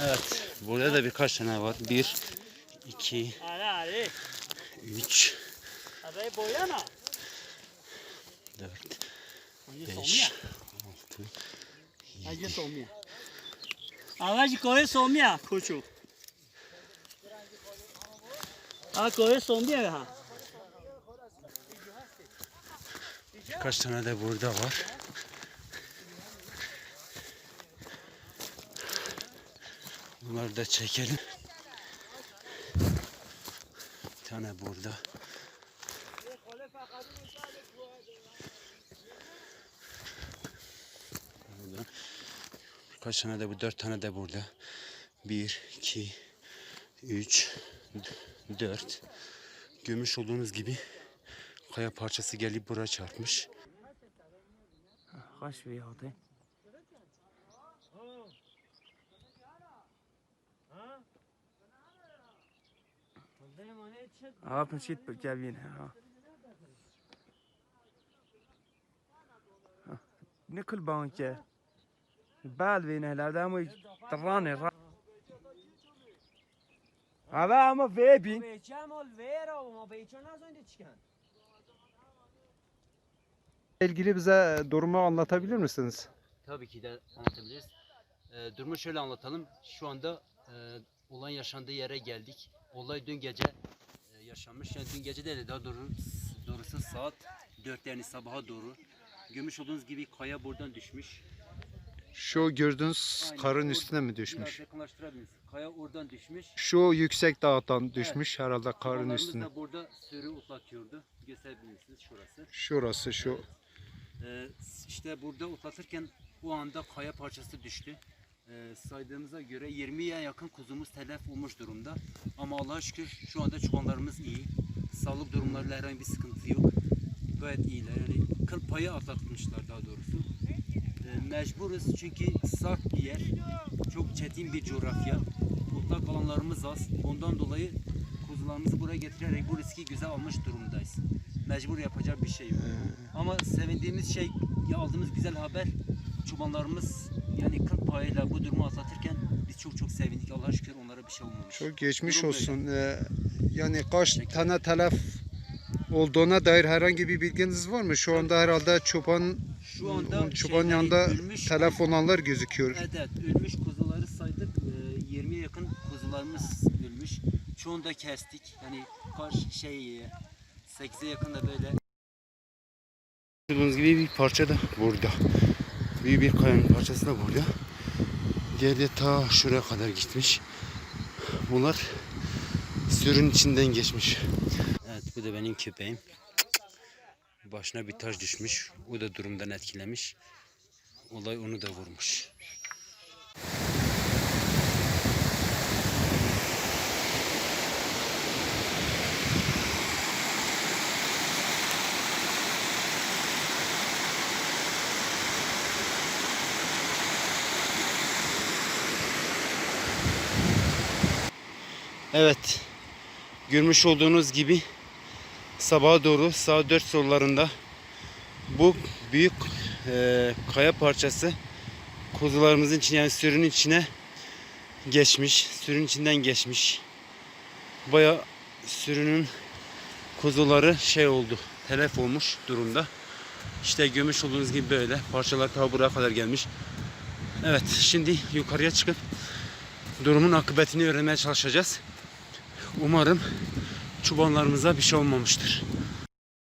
Evet. Burada da birkaç tane var. Bir, iki, üç, dört, beş, altı, somya. Ağacı koy somya koçu. Ha koy somya ha. Birkaç tane de burada var. Bunları da çekelim. Bir tane burada. Burada. Birkaç tane de bu dört tane de burada. Bir, iki, üç, dört. Görmüş olduğunuz gibi kaya parçası gelip buraya çarpmış. Kaç bir hadi. اما ترانه را Abi ama V bin. Beçem ol ver ama beçen az önce çıkan. ilgili bize durumu anlatabilir misiniz? Tabii ki de anlatabiliriz. Ee, durumu şöyle anlatalım. Şu anda e, olan yaşandığı yere geldik. Olay dün gece e, yaşanmış. Yani dün gece de daha doğru, doğrusu saat 4 yani sabaha doğru. Görmüş olduğunuz gibi kaya buradan düşmüş. Şu gördüğünüz Aynen, karın orada üstüne mi düşmüş? Kaya oradan düşmüş. Şu yüksek dağdan düşmüş herhalde karın üstüne. da burada sürü otlatıyordu. Gösterebilirsiniz şurası. Şurası şu. Ee, işte burada otlatırken o anda kaya parçası düştü. Ee, saydığımıza göre 20'ye yakın kuzumuz telef olmuş durumda. Ama Allah'a şükür şu anda çobanlarımız iyi. Sağlık durumlarıyla herhangi bir sıkıntı yok. Gayet iyiler. Yani kıl payı atlatmışlar daha doğrusu. Ee, mecburuz çünkü sert bir yer. Çok çetin bir coğrafya. Otlak alanlarımız az. Ondan dolayı kuzularımızı buraya getirerek bu riski güzel almış durumdayız. Mecbur yapacak bir şey yok. Ama sevindiğimiz şey ya aldığımız güzel haber çobanlarımız yani kıl payıyla bu durumu atlatırken biz çok çok sevindik. Allah'a şükür onlara bir şey olmamış. Çok geçmiş Durum böyle. olsun. Ee, yani kaç tane telef olduğuna dair herhangi bir bilginiz var mı? Şu anda herhalde çoban Şu anda çoban yanında ölmüş, telef olanlar gözüküyor. Evet, ölmüş kuzuları saydık. Ee, 20'ye yakın kuzularımız ölmüş. Çoğunu da kestik. Yani kaç şey 8'e yakın da böyle. Gördüğünüz gibi bir parça da burada. Büyük bir kayanın parçası da burada. Diğeri de ta şuraya kadar gitmiş. Bunlar sürün içinden geçmiş. Evet bu da benim köpeğim. Başına bir taş düşmüş. O da durumdan etkilemiş. Olay onu da vurmuş. Evet. Görmüş olduğunuz gibi sabaha doğru saat 4 sonlarında bu büyük e, kaya parçası kuzularımızın içine yani sürünün içine geçmiş. Sürünün içinden geçmiş. Baya sürünün kuzuları şey oldu. Telef olmuş durumda. İşte görmüş olduğunuz gibi böyle parçalar ta buraya kadar gelmiş. Evet şimdi yukarıya çıkıp durumun akıbetini öğrenmeye çalışacağız. Umarım çobanlarımıza bir şey olmamıştır.